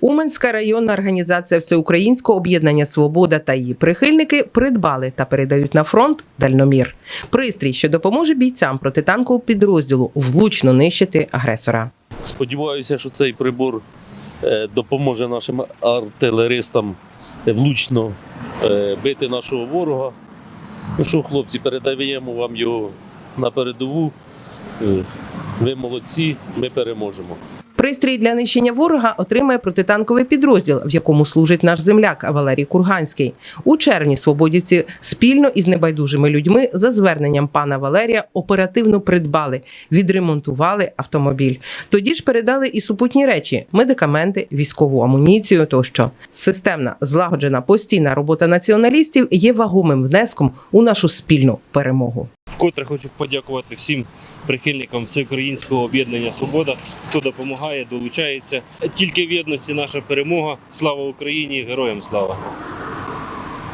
Уманська районна організація Всеукраїнського об'єднання Свобода та її прихильники придбали та передають на фронт дальномір. Пристрій, що допоможе бійцям протитанкового підрозділу влучно нищити агресора. Сподіваюся, що цей прибор е, допоможе нашим артилеристам влучно е, бити нашого ворога. Ну що, хлопці, передаємо вам його на передову. Е, Ви молодці, ми переможемо. Пристрій для нищення ворога отримає протитанковий підрозділ, в якому служить наш земляк Валерій Курганський. У червні свободівці спільно із небайдужими людьми за зверненням пана Валерія оперативно придбали, відремонтували автомобіль. Тоді ж передали і супутні речі, медикаменти, військову амуніцію тощо. Системна, злагоджена постійна робота націоналістів є вагомим внеском у нашу спільну перемогу. Вкотре хочу подякувати всім прихильникам всеукраїнського об'єднання Свобода, хто допомагає, долучається. Тільки в єдності наша перемога. Слава Україні! Героям слава!